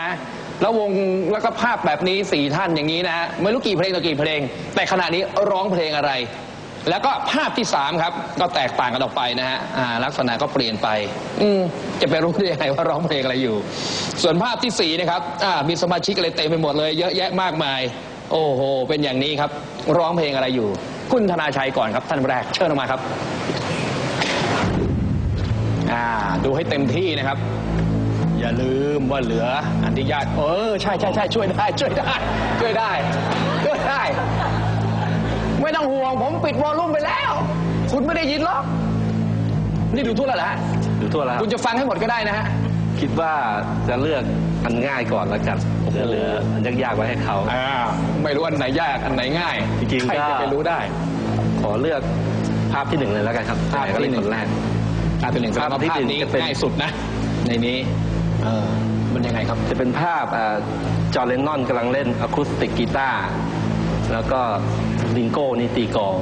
นะแล้ววงแล้วก็ภาพแบบนี้สี่ท่านอย่างนี้นะฮะไม่รู้กี่เพลงต่อกี่เพลง แต่ขณะนี้ร้องเพลงอะไร แล้วก็ภาพที่สามครับ ก็แตกต่างกันออกไปนะฮะอ่าลักษณะก็เปลี่ยนไป อืมจะไปรู้ได้ยังไงว่าร้องเพลงอะไรอยู่ ส่วนภาพที่สี่นะครับอ่ามีสมาชิกอะไรเต็มไปหมดเลย เยอะแยะมากมาย โอ้โห เป็นอย่างนี้ครับ ร้องเพลงอะไรอยู่ คุณธนาชัยก่อนครับท่านแรกเชิญออกมาครับอ่าดูให้เต็มที่นะครับ อย่าลืมว่าเหลืออันที่ญาติเออใช่ใช่ใช่ช่วยได้ ช่วยได้ ช่วยได้ช่วยได้ ไม่ต้องห่วง ผมปิดวอลลุ่มไปแล้ว คุณไม่ได้ยินหรอกนี่ดูทั่วแล้วเหรอฮะดูทั่วแล้วคุณจะฟังให้หมดก็ได้นะฮะคิดว่าจะเลือกอันง่ายก่อนแล้วกันจะเหลืออันยากๆไว้ให้เขาอ่าไม่รู้อันไหนยากอันไหนง่ายจริงๆใครก็จะไปรู้ได้ ขอเลือกภาพที่หนึ่งเลยแล้วกันครับภาพที่ก็เล่นหนึ่งคนแรกภาพที่หนึ่งแสดงว่าภาพที่ภาพหนึ่งนี้จะเป็นง่ายสุดนะ ในนี้เออ มันยังไงครับ จะเป็นภาพอ่าจอร์เลนนอนกำลังเล่นอะคูสติกกีตาร์แล้วก็ลิงโก้นี่ตีกลอง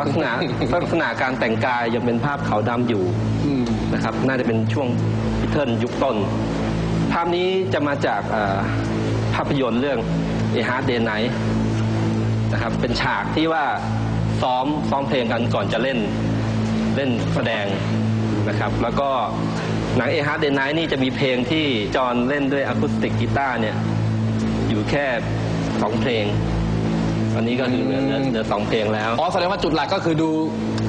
ลักษณะลักษณะการแต่งกายยังเป็นภาพขาวดำอยู่อืมนะครับ น่าจะเป็นช่วงพิเทิลยุคต้น ภาพนี้จะมาจากอ่าภาพยนตร์เรื่อง A Hard Day Night นะครับ เป็นฉากที่ว่าซ้อมซ้อมเพลงกันก่อนจะเล่นเล่นแสดงนะครับ แล้วก็ หนัง A Hard Day Night นี่จะมีเพลงที่จอห์นเล่นด้วยอะคูสติกกีตาร์เนี่ย อยู่แค่สองเพลง อันนี้ก็คือเหลือเหลือเหลือสองเพลงแล้ว อ๋อแสดงว่าจุดหลักก็คือดู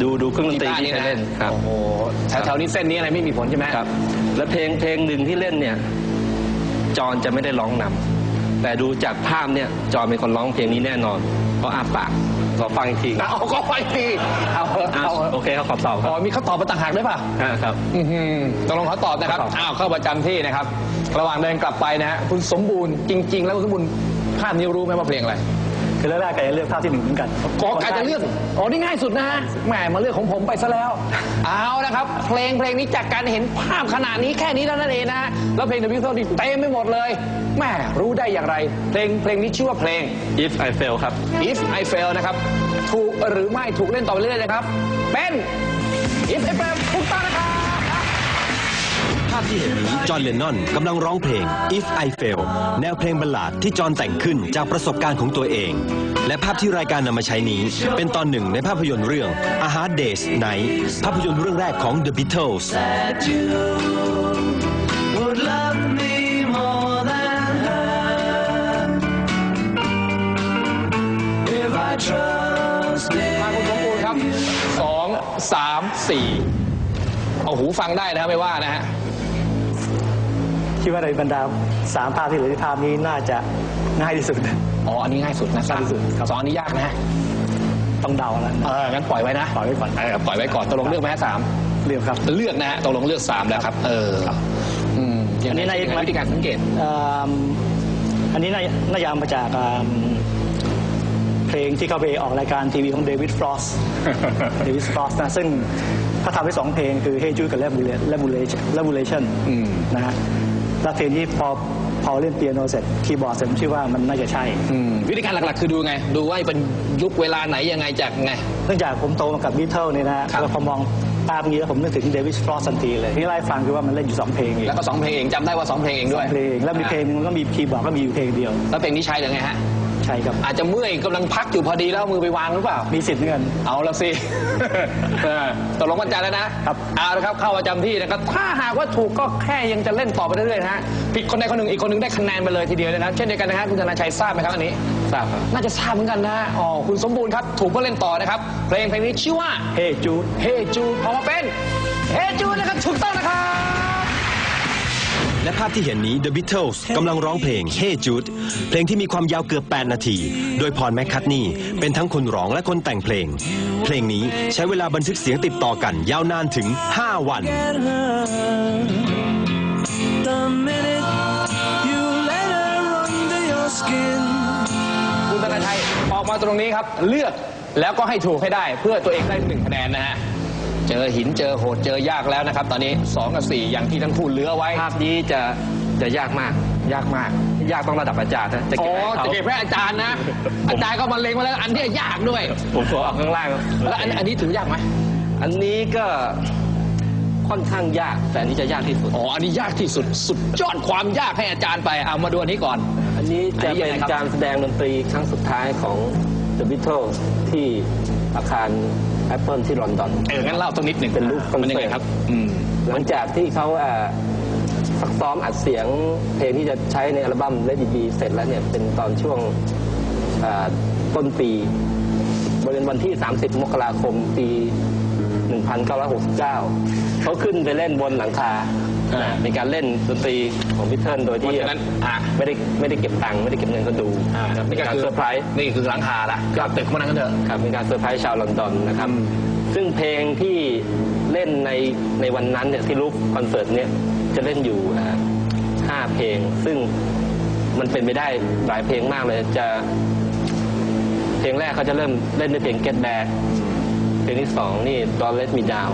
ดูดูเครื่องดนตรีกีตาร์ที่ใช้เล่นครับ โอ้โหแถวๆนี้เส้นนี้อะไรไม่มีผลใช่ไหมครับ และเพลงเพลงหนึ่งที่เล่นเนี่ย จอห์นจะไม่ได้ร้องนำแต่ดูจากภาพเนี่ย จอห์นเป็นคนร้องเพลงนี้แน่นอน เพราะอาปาก ขอฟังอีกทีครับเอาก็ไปทีเอาเถอะอะเอาเถอะโอเคเขาขอบตอบคอ๋รัอบมีเขาตอบมาต่างหากด้วยป่ะ อ่าครับ อือหือตกลงเขาตอบนะครับเขาตอบอ้าวเข้าประจำที่นะครับ ระหว่างเดินกลับไปนะฮะคุณสมบูรณ์จริง ๆ แล้วคุณสมบูรณ์ภาพนี้รู้ไหมว่าเพลงอะไร คือแรกๆแกจะเลือกภาพที่หนึ่งเหมือนกันก็อาจจะเลือกอ๋อนี่ง่ายสุดนะฮะแหมมาเลือกของผมไปซะแล้ว เอานะครับ เพลงเพลงนี้จากการเห็นภาพขนาดนี้แค่นี้แล้วนั่นเองนะฮะแล้วเพลง The Beatles นี่เต็มไปหมดเลยแหมรู้ได้อย่างไร เพลงเพลงนี้ชื่อว่าเพลง if I fail ครับ If I fail นะครับ ถูกหรือไม่ถูกเล่นต่อไปเรื่อยๆนะครับ เป็น If I fail ถูกต้องนะครับภาพที่เห็นนี้จอห์นเลนนอนกำลังร้องเพลง If I Fail แนวเพลงบัลลาดที่จอห์นแต่งขึ้นจากประสบการณ์ของตัวเอง และภาพที่รายการนำมาใช้นี้ เป็นตอนหนึ่งในภาพยนตร์เรื่อง A Hard Day's Night ภาพยนตร์เรื่องแรกของ The Beatles มาคุณสมบูรณ์ครับสองสามสี่เอาหูฟังได้นะไม่ว่านะฮะ คิดว่าในบรรดาสามภาพที่เหลือที่ภาพนี้น่าจะง่ายที่สุด อ๋อ อันนี้ง่ายสุดนะง่ายที่สุดครับ สองอันนี้ยากนะ ต้องเดาแล้วเอองั้นปล่อยไว้นะปล่อยไว้ก่อนเออปล่อยไว้ก่อนตกลงเลือกไหมฮะสามเรียกครับ เลือกนะฮะตกลงเลือกสามแล้วครับ เอออืมยังอันนี้ไงน่าจะ ยังไงวิธีการสังเกต เอิ่มอันนี้น่าน่าจะเอามาจากเอิ่มเพลงที่เขาไปออกรายการทีวีของเดวิดฟรอสเดวิดฟรอสนะซึ่งเขาทำไว้สองเพลงคือ Hey Jude กับ Revolution Revolution อืม นะฮะ แล้วเพลงนี้พอพอเล่นเปียโนเสร็จคีย์บอร์ดเสร็จผมคิดว่ามันน่าจะใช่ อืมวิธีการหลักๆ คือดูไง ดูว่าเป็นยุคเวลาไหนยังไงจากไง เนื่องจากผมโตมากับบีเทิลเนี่ยนะฮะครับ แล้วพอมองภาพนี้แล้วผมนึกถึงเดวิดฟรอสทันทีเลยที่ไล่าให้ฟังคือว่ามันเล่นอยู่สองเพลงเองแล้วก็สองเพลงเองจำได้ว่าสองเพลงเองสด้อวยงเพลงแล้วมีเพลงนึงก็มีคีย์บอร์ดก็มีอยู่เพลงเดียว แล้วเพลงนี้ใช่หรือไงฮะ ใช่ครับอาจจะเมื่อยกำลังพักอยู่พอดีแล้วเอามือไปวางหรือเปล่า มีสิทธิ์เหมือนกัน เอาละสิ เออตกลงวันจันทร์แล้วนะครับ เอาละครับเข้าประจำที่นะครับ ถ้าหากว่าถูกก็แค่ยังจะเล่นต่อไปเรื่อยๆนะฮะผิดคนใดคนหนึ่งอีกคนหนึ่งได้คะแนนไปเลยทีเดียวเลยนะ เช่นเดียวกันนะฮะคุณธนาชัยทราบไหมครับอันนี้ ทราบครับ น่าจะทราบเหมือนกันนะฮะอ๋อคุณสมบูรณ์ครับถูกก็เล่นต่อนะครับ เพลงเพลงนี้ชื่อว่า เฮ้จูดเฮจูพอมาเป็น เฮจูนะครับถูกต้องนะครับ และภาพที่เห็นนี้ The Beatles กำลังร้องเพลง Hey Jude เพลงที่มีความยาวเกือบ 8 นาที โดยพอลแมคคัตนีเป็นทั้งคนร้องและคนแต่งเพลง เพลงนี้ใช้เวลาบันทึกเสียงติดต่อกัน ยาวนานถึง 5 วัน at her the minute you let her under your skin คุณธนาชัยออกมาตรงนี้ครับ เลือกแล้วก็ให้ถูกให้ได้เพื่อตัวเองได้หนึ่งคะแนนนะฮะ เจอหินเจอโหดเจอยากแล้วนะครับ ตอนนี้สองกับสี่อย่างที่ทั้งคู่เหลือไว้ภาพนี้จะจะยากมาก ยากมาก ยากต้องระดับอาจารย์นะจะอ๋เก็อบให้เขาจะเก็บให้อาจารย์นะ อาจารย์ก็มาเล็งมาแล้ว อันนี้ยากด้วย ผมขอเอาข้างล่างแล้วอันอันนี้ถือยากไหมอันนี้ก็ค่อนข้างยาก แต่อันนี้จะยากที่สุด อ๋ออันนี้ยากที่สุดสุดยอดความยากให้อาจารย์ไปเอามาดูอันนี้ก่อน อันนี้จะอันนี้ยัเป็งนไงครับการแสดงดนตรีครั้งสุดท้ายของ The Beatles ที่อาคาร Apple ที่ลอนดอน เอองั้นเล่าสักนิดหนึ่งเป็นรูปคอนเสิร์ต มันยังไงครับอืมหลังจากที่เขาเอ่อซักซ้อมอัดเสียงเพลงที่จะใช้ในอัลบั้ม Let It Be เสร็จแล้วเนี่ยเป็นตอนช่วงเอ่อต้นปีบริเวณวันที่ 30 มกราคมปี 1969 เขาขึ้นไปเล่นบนหลังคา อ่าเป็นการเล่นดนตรีของพิเทิร์นโดยเพราะที่ฉะนั้นอะ ไม่ได้ไม่ได้เก็บตังค์ไม่ได้เก็บเงินก็ดูอ่าเป็นี่นก็การคือเซอร์ไพรส์ นี่คือหลังคาละกับตึกพวกนั้นกันเถอะ ครับเป็นการเซอร์ไพรส์ชาวลอนดอนนะครับซึ่งเพลงที่เล่นในในวันนั้นเนี่ยที่รูปคอนเสิร์ตเนี่ยจะเล่นอยู่อ่าห้าเพลง ซึ่งมันเป็นไปได้หลายเพลงมากเลยจะ เพลงแรกเขาจะเริ่มเล่นด้วยเพลง Get Back เพลงที่สองนี่ Don't Let Me Down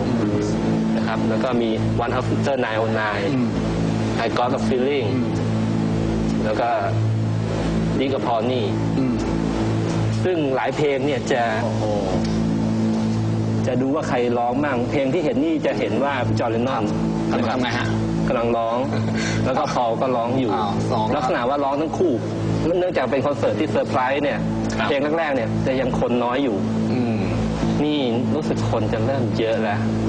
นะครับ แล้วก็มี One After 909 I Got a Feeling แล้วก็ Dig a Pony ซึ่งหลายเพลงเนี่ยจะ จะดูว่าใครร้องมั่งเพลงที่เห็นนี่จะเห็นว่าจอร์แดนนอนทำทำไงฮะกำลังร้อง แล้วก็พอลก็ร้องอยู่อ้าวสองลักษณะว่าร้องทั้งคู่ เนื่องจากเป็นคอนเสิร์ตที่เซอร์ไพรส์เนี่ยครับเพลงแรกๆเนี่ยจะยังคนน้อยอยู่อืมนี่รู้สึกคนจะเริ่มเยอะแล้วอืม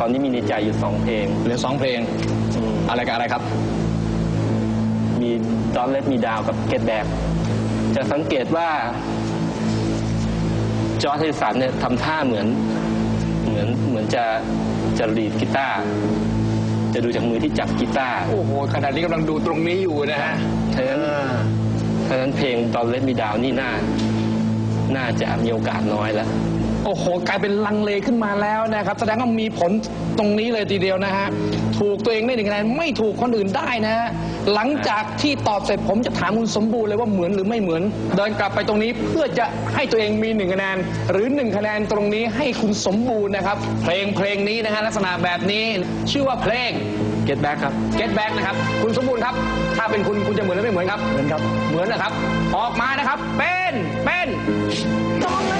ตอนนี้มีในใจอยู่สองเพลง เหลือสองเพลง อืมอะไรกับอะไรครับ มี Don't Let Me Down กับ Get Back จะสังเกตว่า จอร์จเฮสันเนี่ยทำท่าเหมือน เหมือนเหมือนจะจะรีดกีตาร์จะดูจากมือที่จับกีตาร์ โอ้โหขณะนี้กำลังดูตรงนี้อยู่นะฮะฉะนั้นฉะนั้นเพลง Don't Let Me Down นี่น่า น่าจะมีโอกาสน้อยแล้ว โอ้โหกลายเป็นลังเลขึ้นมาแล้วนะครับ แสดงว่ามีผลตรงนี้เลยทีเดียวนะฮะถูกตัวเองได้หนึ่งคะแนนไม่ถูกคนอื่นได้นะฮะหลังจากที่ตอบเสร็จผมจะถามคุณสมบูรณ์เลยว่าเหมือนหรือไม่เหมือน เดินกลับไปตรงนี้เพื่อจะให้ตัวเองมีหนึ่งคะแนนหรือหนึ่งคะแนนตรงนี้ให้คุณสมบูรณ์นะครับ เพลงเพลงนี้นะฮะลักษณะแบบนี้ชื่อว่าเพลง Get Back ครับ Get Back นะครับคุณสมบูรณ์ครับ ถ้าเป็นคุณคุณจะเหมือนหรือไม่เหมือนครับเหมือนครับ เหมือนนะครับ ออกมานะครับ เป็นเป็นต้องเล่น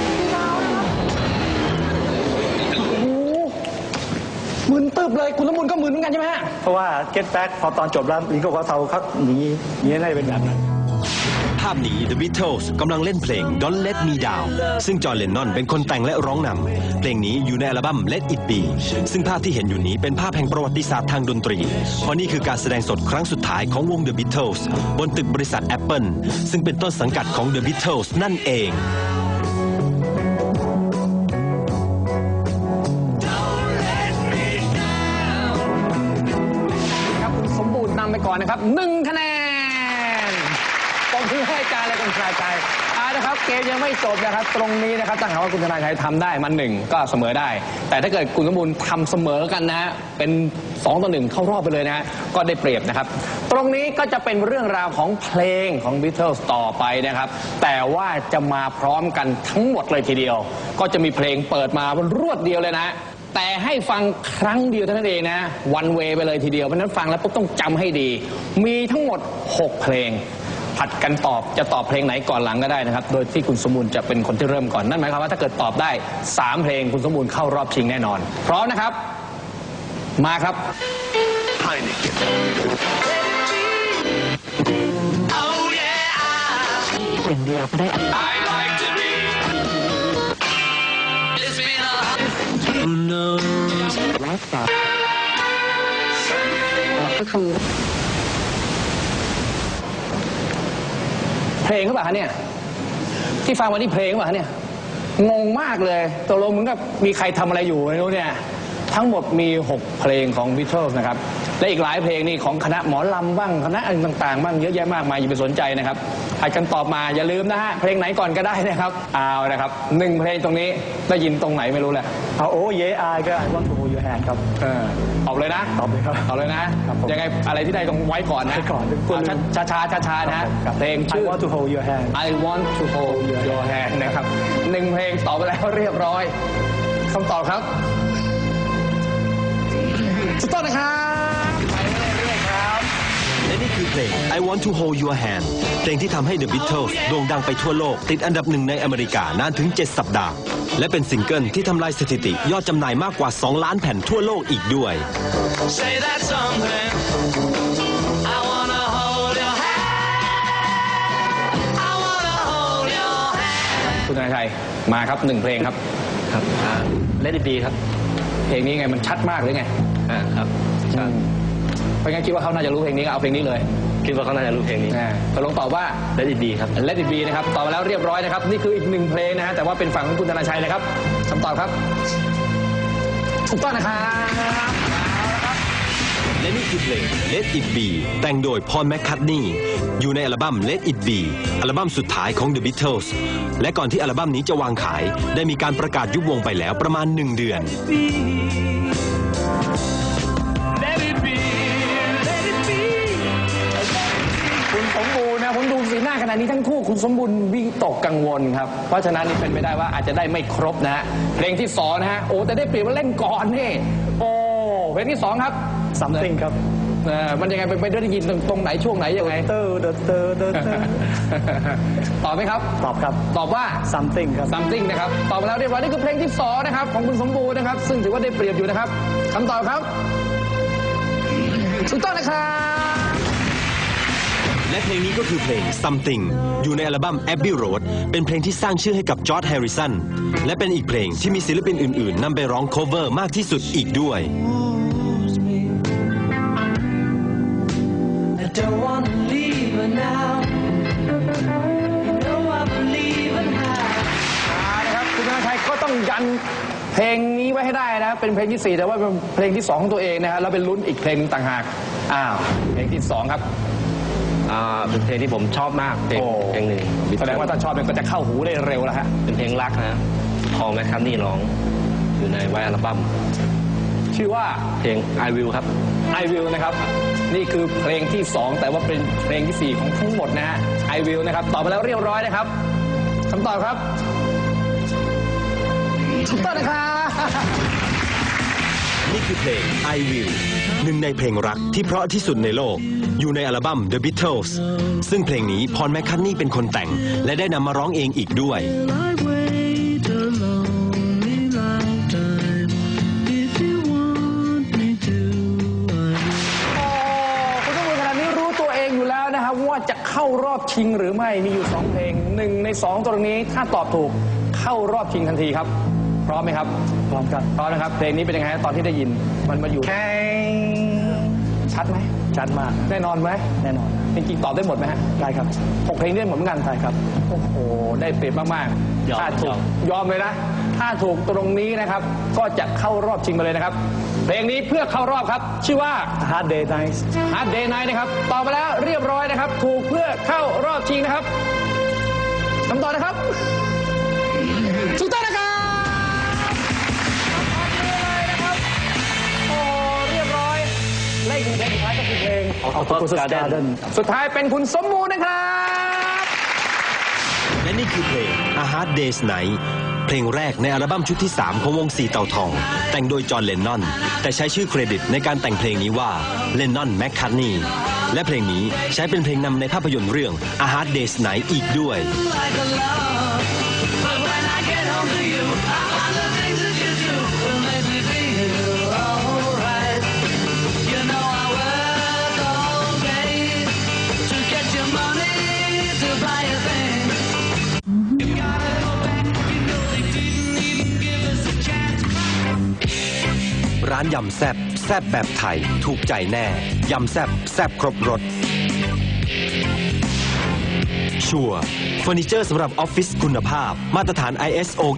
มึนตึบเลยคุณสมบูรณ์ก็มึนเหมือนกันใช่ไหมฮะเพราะว่า Get Back พอตอนจบแล้วลิงโก้เขาเทาเขาหนีหนีน่าจะเป็นแบบนั้น ภาพนี้ The Beatles กำลังเล่นเพลง Don't Let Me Down ซึ่งจอห์นเลนนอนเป็นคนแต่งและร้องนำเพลงนี้อยู่ในอัลบั้ม Let It Be ซึ่งภาพที่เห็นอยู่นี้เป็นภาพแห่งประวัติศาสตร์ทางดนตรี เพราะนี่คือการแสดงสดครั้งสุดท้ายของวง The Beatles บนตึกบริษัท Apple ซึ่งเป็นต้นสังกัดของ The Beatles นั่นเอง นำไปก่อนนะครับหนึ่งคะแนนปมคือให้อารและคุณชายใจเอานะครับเกมยังไม่จบนะครับ ตรงนี้นะครับถ้าหากว่าคุณธนาชัยทำได้มันหนึ่งก็เสมอได้ แต่ถ้าเกิดคุณสมบูรณ์ทำเสมอกันนะฮะเป็น2ต่อหนึ่งเข้ารอบไปเลยนะฮะก็ได้เปรียบนะครับ ตรงนี้ก็จะเป็นเรื่องราวของเพลงของ Beatles ต่อไปนะครับ แต่ว่าจะมาพร้อมกันทั้งหมดเลยทีเดียว ก็จะมีเพลงเปิดมารวดเดียวเลยนะ แต่ให้ฟังครั้งเดียวเท่านั้นเองนะ วันเวไปเลยทีเดียว เพราะฉะนั้นฟังแล้วปุ๊บต้องจำให้ดี มีทั้งหมด 6 เพลง ผัดกันตอบจะตอบเพลงไหนก่อนหลังก็ได้นะครับ โดยที่คุณสมบูรณ์จะเป็นคนที่เริ่มก่อน นั่นหมายความว่าถ้าเกิดตอบได้ 3 เพลงคุณสมบูรณ์เข้ารอบชิงแน่นอน พร้อมนะครับ มาครับ Who knows? เพลงหรือเปล่าคะเนี่ย ที่ฟังวันนี้เพลงหรือเปล่าคะเนี่ย งงมากเลยตกลงเหมือนกับมีใครทำอะไรอยู่ไม่รู้เนี่ย ทั้งหมดมี 6 เพลงของ Beatles นะครับ และอีกหลายเพลงนี่ของคณะหมอลำบ้างคณะอะไรต่างๆบ้างเยอะแยะมากมายอย่าไปสนใจนะครับให้กันตอบมาอย่าลืมนะฮะเพลงไหนก่อนก็ได้นะครับเอานะครับหนึ่งเพลงตรงนี้ได้ยินตรงไหนไม่รู้แหละเอาโอ้เยอายก็ I want to hold your hand ครับเออตอบเลยนะตอบเลยครับตอบเลยนะครับผมยังไงอะไรที่ได้ต้องไว้ก่อนนะไว้ก่อนกลัวลืมช้าช้าช้าช้าๆนะฮะครับเพลง I ชื่อ want to hold your hand I want to hold your hand นะครับหนึ่งเพลงตอบไปแล้วเรียบร้อยคำตอบครับถูกต้องนะครับไป เรื่อยๆครับและนี่คือคือเพลง I Want to Hold Your Hand เพลงที่ทำให้ The Beatles โด่งดังไปทั่วโลก ติดอันดับหนึ่งในอเมริกานานถึง 7 สัปดาห์ และเป็นซิงเกิลที่ทำลายสถิติ ยอดจำหน่ายมากกว่า 2 ล้านแผ่นทั่วโลกอีกด้วย Say that something. I wanna hold your hand. I wanna hold your hand. คุณธนาชัยมาครับหนึ่งเพลงครับครับเลดดีครับ เพลงนี้ไงมันชัดมากหรือไงอ่าครับใช่ เพราะงั้นคิดว่าเขาน่าจะรู้เพลงนี้ก็เอาเพลงนี้เลยคิดว่าเขาน่าจะรู้เพลงนี้นะตกลงตอบว่าเลดดีครับ Let It Be นะครับตอบมาแล้วเรียบร้อยนะครับ นี่คืออีกหนึ่งเพลงนะฮะแต่ว่าเป็นฝั่งของคุณธนาชัยนะครับคำตอบครับ ถูกต้องนะครับและนี่คือเพลง Let It Be แต่งโดยพอลแมคคัตนีอยู่ในอัลบั้ม Let It Be อัลบั้มสุดท้ายของ The Beatles และก่อนที่อัลบั้มนี้จะวางขาย ได้มีการประกาศยุบวงไปแล้วประมาณ 1 เดือน Let สีหน้าขณะนี้ทั้งคู่คุณสมบูรณ์วิตกกังวลครับ เพราะฉะนั้นนี่เป็นไปได้ว่าอาจจะได้ไม่ครบนะฮะเพลงที่สองนะฮะโอ้แต่ได้เปรียบว่าเล่นก่อนนี่โอ้เพลงที่สองครับ something ครับเออมันยังไงไปไปได้ยินตรงตรงไหนช่วงไหนยังไงเตอร์เดอเตอร์เดอเตอร์ตอบไหมครับ ตอบครับ ตอบว่า something ครับ something นะครับ ตอบมาแล้วเรียบร้อยนี่คือเพลงที่สองนะครับของคุณสมบูรณ์นะครับ ซึ่งถือว่าได้เปรียบอยู่นะครับคำตอบครับถูกต้องนะครับ และเพลงนี้ก็คือเพลง Something อยู่ในอัลบั้ม Abbey Road เป็นเพลงที่สร้างชื่อให้กับจอร์จแฮร์ริสัน และเป็นอีกเพลงที่มีศิลปินอื่นๆนำไปร้อง cover มากที่สุดอีกด้วย Lose me. I don't wanna leave her now. You know I believe in her. อ่านะครับคุณธนาชัยก็ต้องยันเพลงนี้ไว้ให้ได้นะ เป็นเพลงที่สี่แต่ว่าเป็นเพลงที่สองของตัวเองนะฮะแล้วเป็นลุ้นอีกเพลงหนึ่งต่างหาก อ้าว เพลงที่สองครับ อ่าเป็นเพลงที่ผมชอบมากเพลงโอ้เพลงหนึ่งแสดงว่าถ้าชอบเนี่ยก็จะเข้าหูได้เร็วแล้วฮะ เป็นเพลงรักนะพอลแมคคันนี่ร้องอยู่ในไวอัลบั้มชื่อว่า เพลง I Will ครับ I Will นะครับ นี่คือเพลงที่ 2 แต่ว่าเป็นเพลงที่ 4 ของทั้งหมดนะฮะ I Will นะครับ ตอบไปแล้วเรียบร้อยนะครับคำตอบครับถูกต้องนะครับ นี่คือเพลง I Will หนึ่งในเพลงรักที่เพราะที่สุดในโลก อยู่ในอัลบั้ม The Beatles ซึ่งเพลงนี้พอแมคคัตนีเป็นคนแต่ง และได้นำมาร้องเองอีกด้วยโอ้คุณสมบูรณ์ขนาดนี้รู้ตัวเองอยู่แล้วนะครับว่าจะเข้ารอบชิงหรือไม่มีอยู่ 2 เพลงหนึ่งใน 2 ตรงนี้ถ้าตอบถูกเข้ารอบชิงทันทีครับ พร้อมไหมครับ พร้อมครับพร้อมนะครับ เพลงนี้เป็นยังไงฮะตอนที่ได้ยิน มันมาอยู่ชัดไหมชัดมากแน่นอนไหมแน่นอนจริงๆตอบได้หมดไหมฮะได้ครับหกเพลงได้หมดเหมือนกันได้ครับโอ้โหได้เปรียบมากยอมๆถ้าถูกยอม ยอมเลยนะ ถ้าถูกตรงนี้นะครับ ก็จะเข้ารอบชิงมาเลยนะครับ เพลงนี้เพื่อเข้ารอบครับ ชื่อว่า hard day night Hard Day Night นะครับตอบมาแล้วเรียบร้อยนะครับ ถูกเพื่อเข้ารอบชิงนะครับคำตอบนะครับ เพลง Octopus Garden สุดท้ายเป็นคุณสมมูลนะครับ และนี่คือเพลง A Hard Day's Night เพลงแรกในอัลบั้มชุดที่ 3 ของวงสีเต่าทอง แต่งโดยจอห์นเลนนอน แต่ใช้ชื่อเครดิตในการแต่งเพลงนี้ว่าเลนนอนแมคคัตนีและเพลงนี้ใช้เป็นเพลงนำในภาพยนตร์เรื่อง A Hard Day's Night อีกด้วย like a love. But when I get home to you, ยำแซบแซบแบบไทย ถูกใจแน่ ยำแซบแซบครบรสชัวเฟอร์นิเจอร์สำหรับออฟฟิศคุณภาพ มาตรฐาน ISO 9002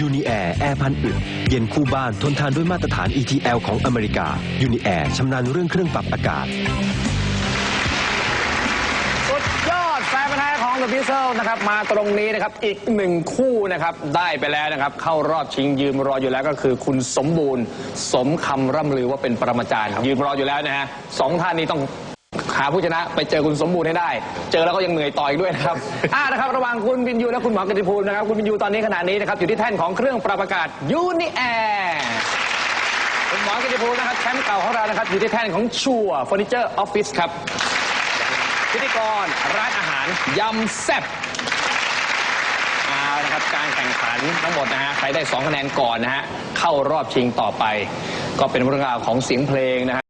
ยูนิแอร์แอร์พันอึดเย็นคู่บ้านทนทานด้วยมาตรฐาน ETL ของอเมริกายูนิแอร์ชำนาญเรื่องเครื่องปรับอากาศ นพันธ์แท้ของ The Beatles นะครับมาตรงนี้นะครับอีกหนึ่งคู่นะครับได้ไปแล้วนะครับ เข้ารอบชิงยืนรออยู่แล้วก็คือคุณสมบูรณ์ สมคำร่ำลือว่าเป็นปรมาจารย์ ยืนรออยู่แล้วนะฮะสองท่านนี้ต้องหาผู้ชนะไปเจอคุณสมบูรณ์ให้ได้ เจอแล้วก็ยังเหนื่อยต่ออีกด้วยนะครับอ่านะครับ ระหว่างคุณบินยูและคุณหมอกติภูมินะครับคุณบินยูตอนนี้ขณะนี้นะครับอยู่ที่แท่นของเครื่องปรับอากาศยูนิแอร์คุณหมอกิติภูมินะครับแชมป์เก่าของเรานะครับอยู่ที่แท่นของชัวเฟอร์นิเจอร์ออฟฟิศครับ พิธีกรร้านอาหารยำแซ่บเอาละครับการแข่งขันทั้งหมดนะฮะใครได้ 2 คะแนนก่อนนะฮะเข้ารอบชิงต่อไป ก็เป็นเรื่องราวของเสียงเพลงนะฮะ